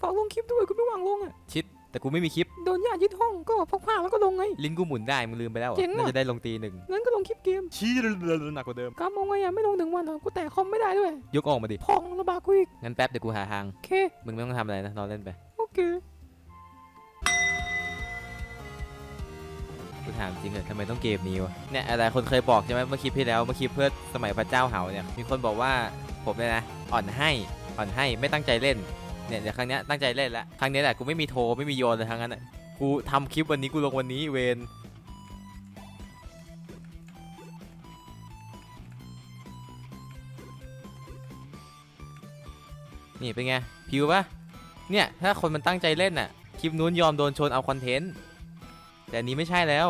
ฝากลงคลิปด้วยกูไม่วางลงอะชิด แต่กูไม่มีคลิป โดนญาติยึดห้องก็พกผ้าแล้วก็ลงไง ลิ้นกูหมุนได้มึงลืมไปแล้วเหรอเจ๋งว่ะ น่าจะได้ลงตีหนึ่งงั้นก็ลงคลิปเกมชี้หนักกว่าเดิม กำเอาไงอะไม่ลงหนึ่งวันอะกูแตะคอมไม่ได้ด้วยยกออกมาดิ พองระบาดกูอีกงั้นแป๊บเดี๋ยวกูหาทาง โอเคมึงไม่ต้องทำอะไรนะนอนเล่นไป โอเค กูถามจริงเหรอทำไมต้องเกมนี้วะ เนี่ยอะไรคนเคยบอกใช่ไหมเมื่อคลิปที่แล้ว เมื่อคลิปเพื่อสมัยพระเจ้าเหาเนี่ย มีคนบอกว่าผมเนี่ยนะ อ่อนให้ อ่อนให้ ไม่ตั้งใจเล่น เนี่ยเดี๋ยวครั้งเนี้ยตั้งใจเล่นละครั้งนี้แหละกูไม่มีโทรไม่มีโยนเลยทั้งนั้นอะกูทำคลิปวันนี้กูลงวันนี้เวนนี่เป็นไงพิวปะเนี่ยถ้าคนมันตั้งใจเล่นน่ะคลิปนู้นยอมโดนชนเอาคอนเทนต์แต่นนี้ไม่ใช่แล้ว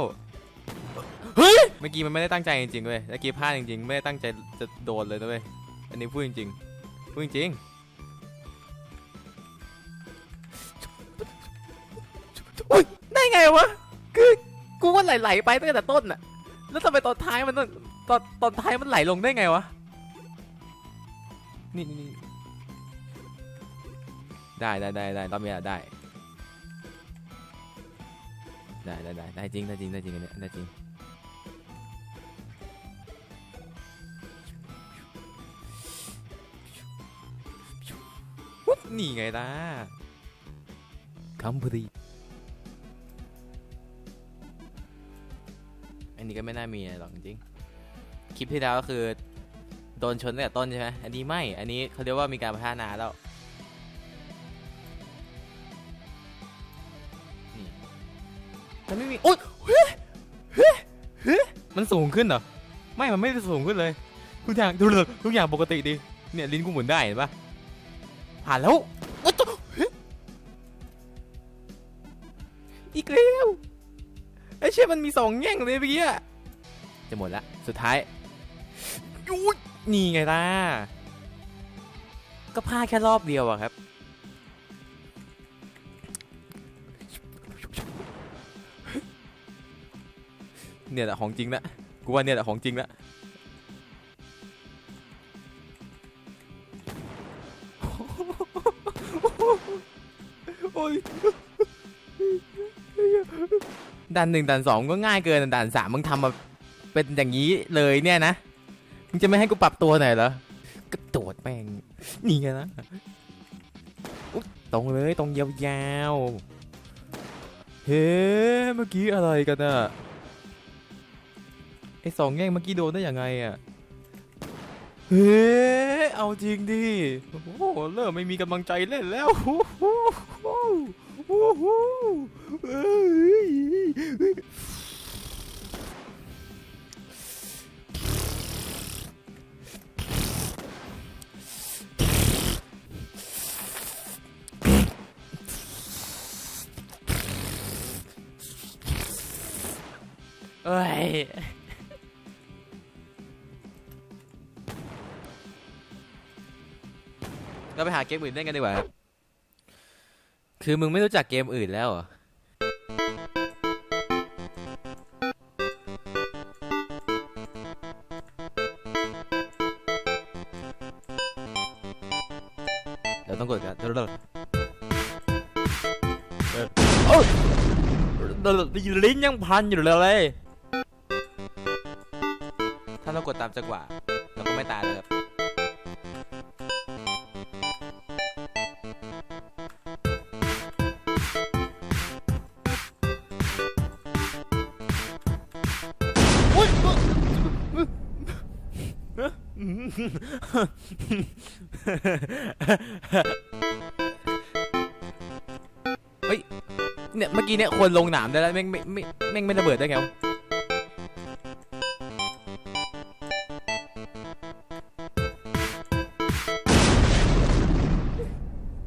เฮ้ยเมื่อกี้มันไม่ได้ตั้งใจจริงๆเว้ยเมื่อกี้พลาดจริงๆไม่ได้ตั้งใจจะโดนเลยนะเว้ยอันนี้พูดจริงๆพูดจริงๆ ไงวะ คือกูว่าไหลๆไปตั้งแต่ต้นน่ะ แล้วทำไมตอนท้ายมันต้องตอนตอนท้ายมันไหลลงได้ไงวะ นี่นี่ได้ได้ได้ได้รอบนี้อะได้ ได้ได้ได้ได้จริงได้จริงได้จริงอันเนี้ยได้จริงวุ๊บนี่ไงล่ะคำพอ นนี้ก็ไม่น่ามีอะไรหรอกจริงๆคลิปที่แล้วก็คือโดนชนตั้งแต่ต้นใช่ไหมอันนี้ไม่ อันนี้เขาเรียกว่ามีการพัฒนาแล้วมันไม่มีโอ๊ยเฮ้ยเฮ้ยเฮ้ยมันสูงขึ้นเหรอ ไม่ มันไม่ได้สูงขึ้นเลย ทุกอย่างทุกอย่างทุกอย่างปกติดี เนี่ยลิ้นกูหมุนได้เห็นปะผ่านแล้วโอ๊ยเฮ้ยอีกแล้ว ไอ้เชี่ยมันมีสองแง่งเลยเมื่อกี้จะหมดละสุดท้ายยูนี่ไงล่ะก็พลาดแค่รอบเดียวอะครับเนี่ยแหละของจริงละกูว่าเนี่ยแหละของจริงละโอ้ย ด่านหนึ่งด่านสองก็ง่ายเกินด่านสามมึงทำมาเป็นอย่างนี้เลยเนี่ยนะมึงจะไม่ให้กูปรับตัวหน่อยเหรอก็โดดแม่งนี่ไงนะตรงเลยตรงยาวๆ เฮ้เมื่อกี้อะไรกันอะไอสองแง่งเมื่อกี้โดนได้ยังไงอะเฮ้เอาจริงดิ โอ้โหเริ่มไม่มีกำลังใจเล่นแล้ว โอ้โหโอ้โหเอ้ย คือมึงไม่รู้จักเกมอื่นแล้วเหรอเดี๋ยวต้องกดกันเดี๋ยวเดี๋ยวยโอ้ยเดี๋ยวลิ้นยังพันอยู่เลย ถ้าเรากดตามจังหวะเราก็ไม่ตายเลยครับ เฮ้ย เนี่ยเมื่อกี้เนี่ยคนลงหนามได้แล้วแม่งไม่ไม่แม่งไม่ระเบิดได้ไงวะ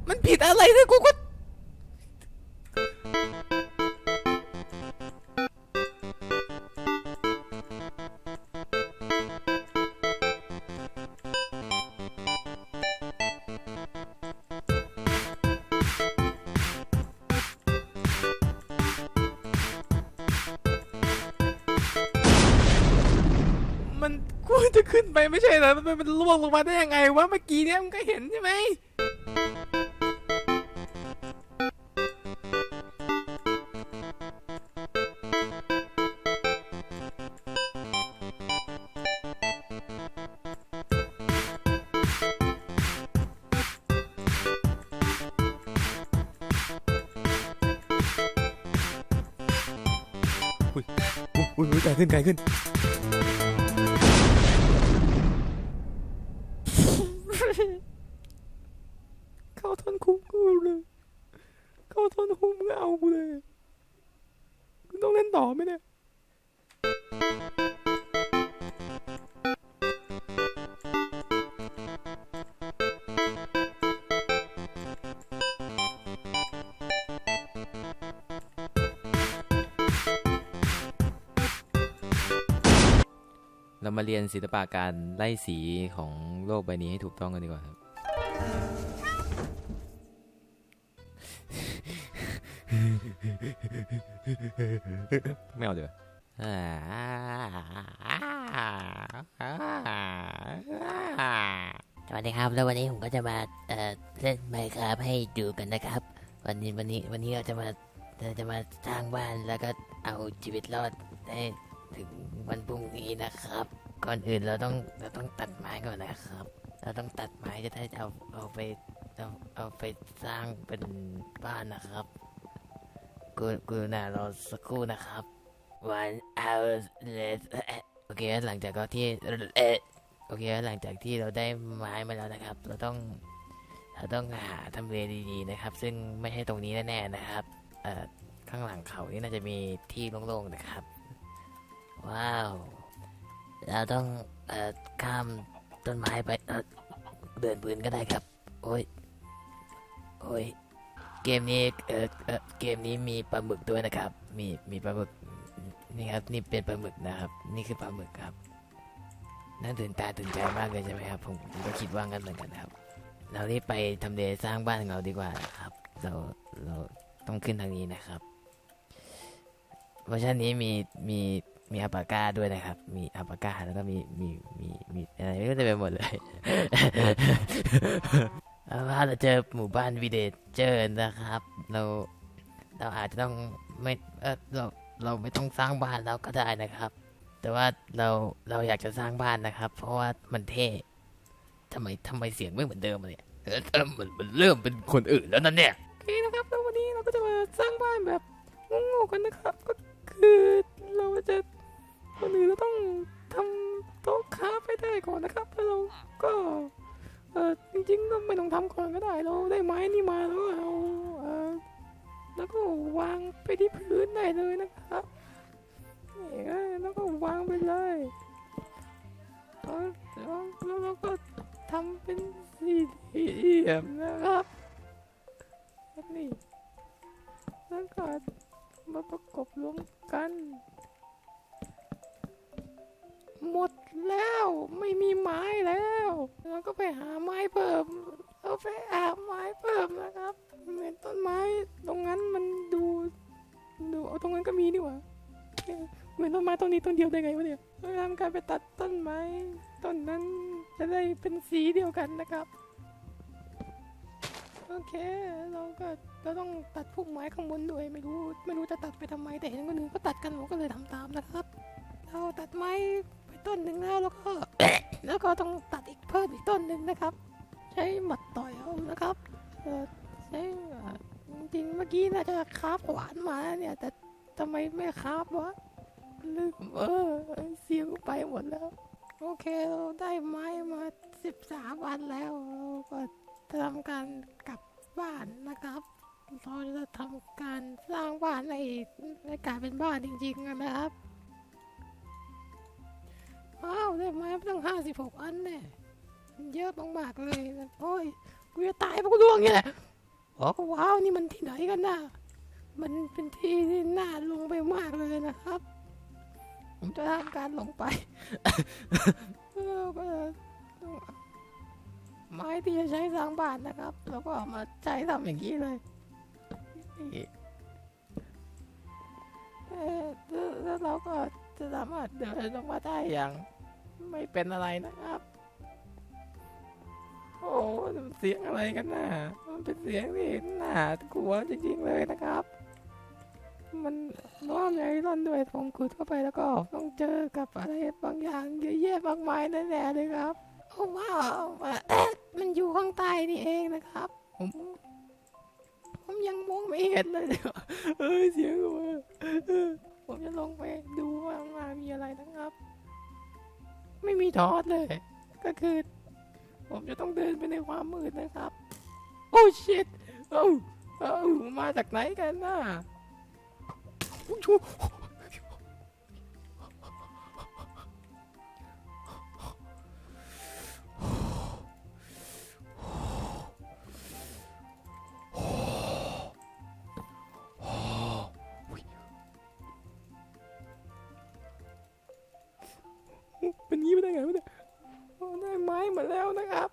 มันผิดอะไรเนี่ยกูก็ เหรอมันมันล่วงลงมาได้ยังไงวะเมื่อกี้เนี่ยมึงก็เห็นใช่ไหมอุ้ยอุ้ยอุ้ยไกลขึ้นไกลขึ้น เข้าทนคุกกูเลยเข้าทนคุกมึงเอากูเลยกูต้องเล่นต่อไหมเนี่ยเรามาเรียนศิลปะการไล่สีของโลกใบนี้ให้ถูกต้องกันดีกว่าครับ ไม่เอาเดี๋ยวสวัสดีครับ แล้ววันนี้ผมก็จะมาเอ่อเล่นไมค์ครับให้ดูกันนะครับ วันนี้วันนี้วันนี้เราจะมาเราจะมาสร้างบ้านแล้วก็เอาชีวิตรอดให้ถึงวันพรุ่งนี้นะครับ ก่อนอื่นเราต้องเราต้องตัดไม้ก่อนนะครับ เราต้องตัดไม้จะได้เอาเอาไปเอาเอาไปสร้างเป็นบ้านนะครับ กูกูน่ารอสักครู่นะครับ one hour later โอเคหลังจากก็ที่เอโอเคหลังจากที่เราได้ไม้มาแล้วนะครับ เราต้องเราต้องหาทำเลดีๆนะครับ ซึ่งไม่ใช่ตรงนี้แน่ๆนะครับเอ่อข้างหลังเขานี่น่าจะมีที่โล่งๆนะครับ ว้าวเราต้องเอ่อข้ามต้นไม้ไปเอ่อเดินปืนก็ได้ครับ โอ้ยโอ้ย เกมนี้เออเออเกมนี้มีปลาหมึกด้วยนะครับ มีมีปลาหมึกนี่ครับนี่เป็นปลาหมึกนะครับ นี่คือปลาหมึกครับน่าตื่นตาตื่นใจมากเลยใช่ไหมครับผมก็คิดว่างั้นเหมือนกันครับ เรารีบไปทำเลสร้างบ้านของเราดีกว่าครับ เราเราต้องขึ้นทางนี้นะครับเวอร์ชันนี้มีมีมีอัปปาก้าด้วยนะครับ มีอัปปาก้าแล้วก็มีมีมีมีอะไรก็จะไปหมดเลย ว่าเราเจอหมู่บ้านวิเดเจอร์นะครับ เราเราอาจจะต้องไม่เออเราเราไม่ต้องสร้างบ้านแล้วก็ได้นะครับ แต่ว่าเราเราอยากจะสร้างบ้านนะครับ เพราะว่ามันเท่ทำไมทำไมเสียงไม่เหมือนเดิมเลยเนี่ยเออเออมันมันเริ่มเป็นคนอื่นแล้วนั่นเนี่ยโอเคนะครับแล้ววันนี้เราก็จะมาสร้างบ้านแบบโง่ๆกันนะครับก็คือเราจะคนอื่นเราต้องทำโต๊ะค้าฟให้ได้ก่อนนะครับแล้วเราก็ เออจริงๆก็ไม่ต้องทำก่อนก็ได้เราได้ไม้นี่มาแล้วเอาเออแล้วก็วางไปที่พื้นได้เลยนะครับนี่แล้วก็วางไปเลยเออแล้วแล้วเราก็ทำเป็นสี่เหลี่ยมนะครับแบบนี่แล้วก็มาประกบรวมกัน หมดแล้วไม่มีไม้แล้วเราก็ไปหาไม้เพิ่มเราไปหาไม้เพิ่มนะครับเหมือนต้นไม้ตรงนั้นมันดูดูเอาตรงนั้นก็มีนี่หว่าเหมือนต้นไม้ต้นนี้ต้นเดียวได้ไงวะเนี่ยเราทำการไปตัดต้นไม้ต้นนั้นจะได้เป็นสีเดียวกันนะครับโอเคเราก็เราต้องตัดพวกไม้ข้างบนด้วยไม่รู้ไม่รู้จะตัดไปทำไมแต่เห็นคนอื่นก็ตัดกันผมก็เลยทำตามนะครับ เราตัดไม้ ต้นหนึ่งแล้วแล้วก็ แล้วก็ต้องตัดอีกเพิ่มอีกต้นหนึ่งนะครับ ใช้หมัดต่อยเอานะครับใช้จริงๆเมื่อกี้น่าจะคาบขวานมาเนี่ยแต่ทำไมไม่คาบวะลืมเออเสียงไปหมดแล้ว โอเคเราได้ไม้มาสิบสามวันแล้วเราก็จะทำการกลับบ้านนะครับเราจะทำการสร้างบ้านในในการเป็นบ้านจริงๆนะครับ ว้าวได้ไม้ตั้งห้าสิบหกอันเนี่ยเยอะมากๆเลยนะโอ้ยกูจะตายเพราะกูร่วงเนี่ยแหละอ๋อว้าวนี่มันที่ไหนกันนะมันเป็นที่ที่น่าลงไปมากเลยนะครับ ผมจะทำการลงไปไม้ที่จะใช้สร้างบ้านนะครับ แล้วก็เอามาใช้ทำอย่างนี้เลยเอ้แล้วเราก็จะสามารถเดินลงมาได้อย่าง ไม่เป็นอะไรนะครับ โอ้มันเสียงอะไรกันน่ะมันเป็นเสียงที่น่ากลัวจริงๆเลยนะครับ มันร้อนไงร้อนด้วยผมขุดเข้าไปแล้วก็ต้องเจอกับอะไรบางอย่างเยอะแยะมากมายแน่ๆเลยครับโอ้ว้าวมันอยู่ข้างใต้นี่เองนะครับ ผมผมยังมองไม่เห็นเลยเอ้ยเสียงวเออผมจะลงไปดูว่าข้ามีอะไรนะครับ ไม่มีทอดเลย ก็คือ ผมจะต้องเดินไปในความมืดนะครับ โอ้ชิตเอ้าเอ้ามาจากไหนกันน่ะโอ้ ไม่ได้ไงวะเนี่ยได้ไม้มาแล้วนะครับ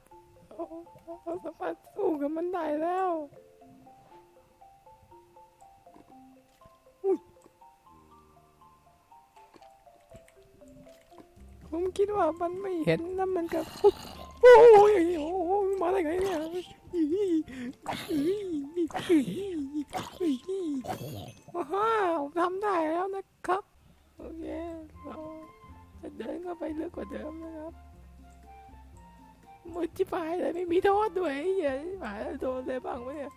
เราสามารถสู้กับมันได้แล้วอุ้ยผมคิดว่ามันไม่เห็นแล้วมันก็โอ้ยโอ้ยมาได้ไงเนี่ยว้าวทำได้แล้วนะครับ นเข้าไปลึกกว่าเดิมนะครับมืดจิบหายเลยไม่มีโทษด้วยไอ้เหี้ยหมาโดนอะไรบ้างวะเนี่ย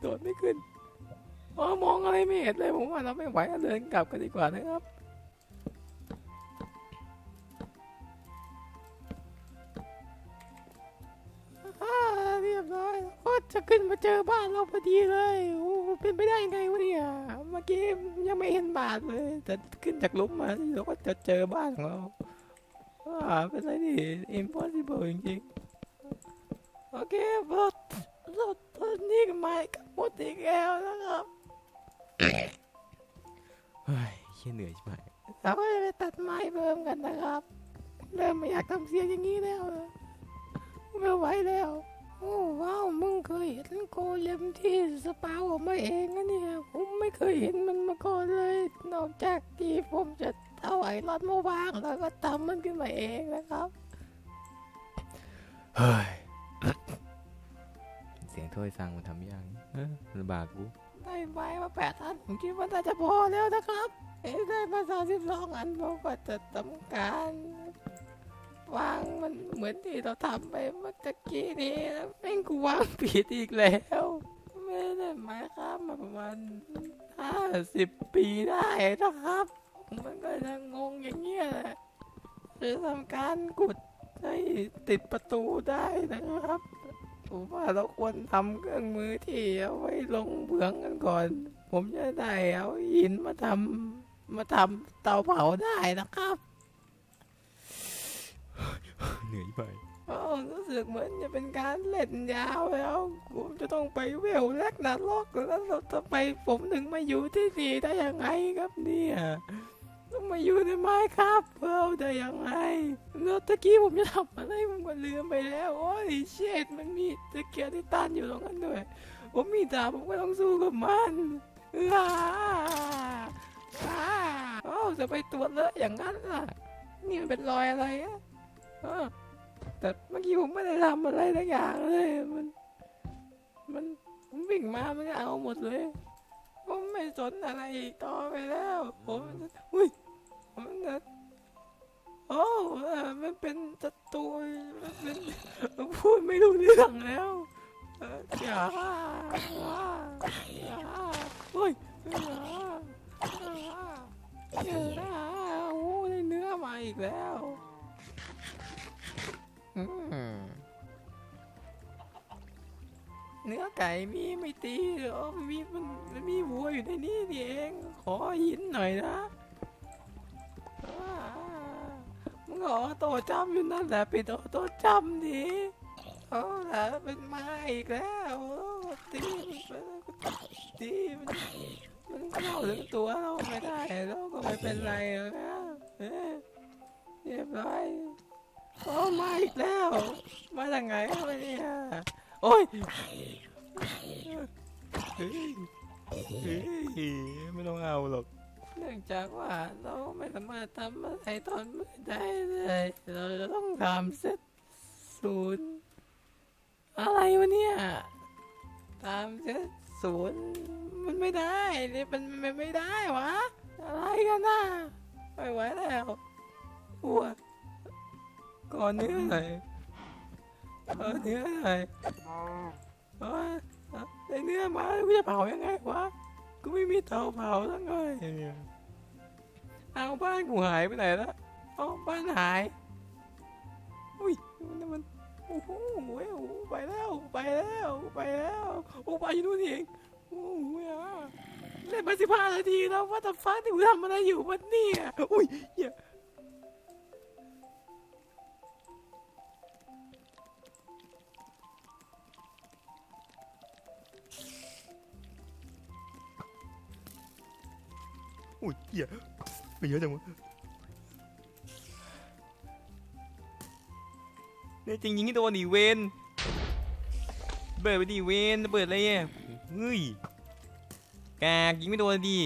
โดนไม่ขึ้นอ๋อมองอะไรไม่เห็นเลยผมว่าเราไม่ไหวแล้วเดินกลับกันดีกว่านะครับ บร้อยก็จะขึ้นมาเจอบ้านเราพอดีเลยโอ้เป็นไปได้ไงวะเนี่ยเมื่อกี้ยังไม่เห็นบ้านเลยแต่ขึ้นจากหลุมมาเราก็จะเจอบ้านของเราอ่าเป็นอะไรที่ impossible จริงๆโอเคบอสเราตอนนี้ก็มากับหมดอีกแล้วนะครับเฮ้ยเหี้ยเหนื่อยใช่ไหมเราก็จะไปตัดไม้เพิ่มกันนะครับ เริ่มไม่อยากทำเสียงอย่างนี้แล้วนะไม่ไหวแล้ว โอ้ว้าวมึงเคยเห็นโกเลมที่สปาวออกมาเองนะเนี่ยผมไม่เคยเห็นมันมาก่อนเลย นอกจากที่ผมจะเอาไอ้รอดมาวางแล้วก็ทำมันขึ้นมาเองนะครับเฮ้ยเสียงถ้วยสั่งมันทำยังเอ้อลำบากกูได้ไม้มาแปดอันผมคิดว่าน่าจะพอแล้วนะครับเอ้ยได้มาสามสิบสองอันผมก็จะทำการ วางมันเหมือนที่เราทำไปเมื่อตะกี้นี้แล้วแม่งกูวางผิดอีกแล้ว ไม่ได้หมายครับมาประมาณห้าสิบปีได้นะครับ มันก็จะงงอย่างเงี้ยแหละจะทำการกดให้ติดประตูได้นะครับผมว่าเราควรทำเครื่องมือที่เอาไว้ลงเบืองกันก่อน ผมจะได้เอาหินมาทำมาทำเตาเผาได้นะครับ เหนื่อยไปอ๋อรู้สึกเหมือนจะเป็นการเล่นยาวแล้วผมจะต้องไปเวลแรกนาล็อกแล้วเราจะไปผมถึงมาอยู่ที่นี่ได้ยังไงครับเนี่ยต้องมาอยู่ในไม้ครับเพิ่ได้ยังไงแล้วตะกี้ผมจะทำอะไรผมก็ลืมไปแล้ว โอ้ยเชดมันมีตะเกียบที่ต้านอยู่ตรงนั้นด้วย ผมมีดาบผมก็ต้องสู้กับมันอ้าอ้าโอ้จะไปตรวจเลอะอย่างนั้นล่ะ นี่มันเป็นรอยอะไรอะ แต่เมื่อกี้ผมไม่ได้ทำอะไรสักอย่างเลย มัน มันผมวิ่งมามันก็เอาหมดเลย ผมไม่สนอะไรอีกต่อไปแล้ว ผมอุ้ยมันจะโอ้เอ่อมันเป็นศัตรูมันเป็นพูดไม่รู้เรื่องแล้วเอ่ออย่าอย่าอย่าเฮ้ยอย่าอย่าอย่าโอ้ได้เนื้อมาอีกแล้ว เนื้อไก่มีไม่ตีเหรอมีมันมันมีวัวอยู่ในนี้นี่เอง ขอหินหน่อยนะมึงขอโตจำอยู่นั่นแหละไปโตโตจำดิเอาละเป็นมาอีกแล้วตีมันตีมันมันเข้าถึงตัวเราไม่ได้เราก็ไม่เป็นไรหรอกนะเอ๊ะเรียบร้อย โอ้มาอีกแล้ว มาจากไหนวะเนี่ยโอ้ยเฮ้ยเฮ้ยไม่ต้องเอาหรอก เนื่องจากว่าเราไม่สามารถทำอะไรตอนมืดได้เลย เราจะต้องทำเซตศูนย์อะไรวะเนี่ยทำเซตศูนย์มันไม่ได้นี่มันมันไม่ได้วะ อะไรกันน่ะไม่ไหวแล้วอ้วก ก่อนเนื้อหน่อยก่อเนื้อหน่อยเออได้เนื้อมากูจะเผายังไงวะกูไม่มีเตาเผาทั้งเลยเอาบ้านกูหายไปไหนแล้วเอาบ้านหาย อุ้ยมันมันโอ้โหโอ้โหไปแล้วไปแล้วไปแล้วโอ้ไปอยู่นู่นเองโอ้โหอะเล่นมาสิบห้านาทีแล้วว่าแต่ฟ้าที่กูทำอะไรอยู่วันนี้อุ้ย โอ้ยอุ้ยเหี้ยไปเยอะจังวะเนี่ยจริงยิงให้โดนดิเวนเบิดไปดิเวนเบิดอะไรอ่ยเฮ้ยกากยิงไม่โดนดิ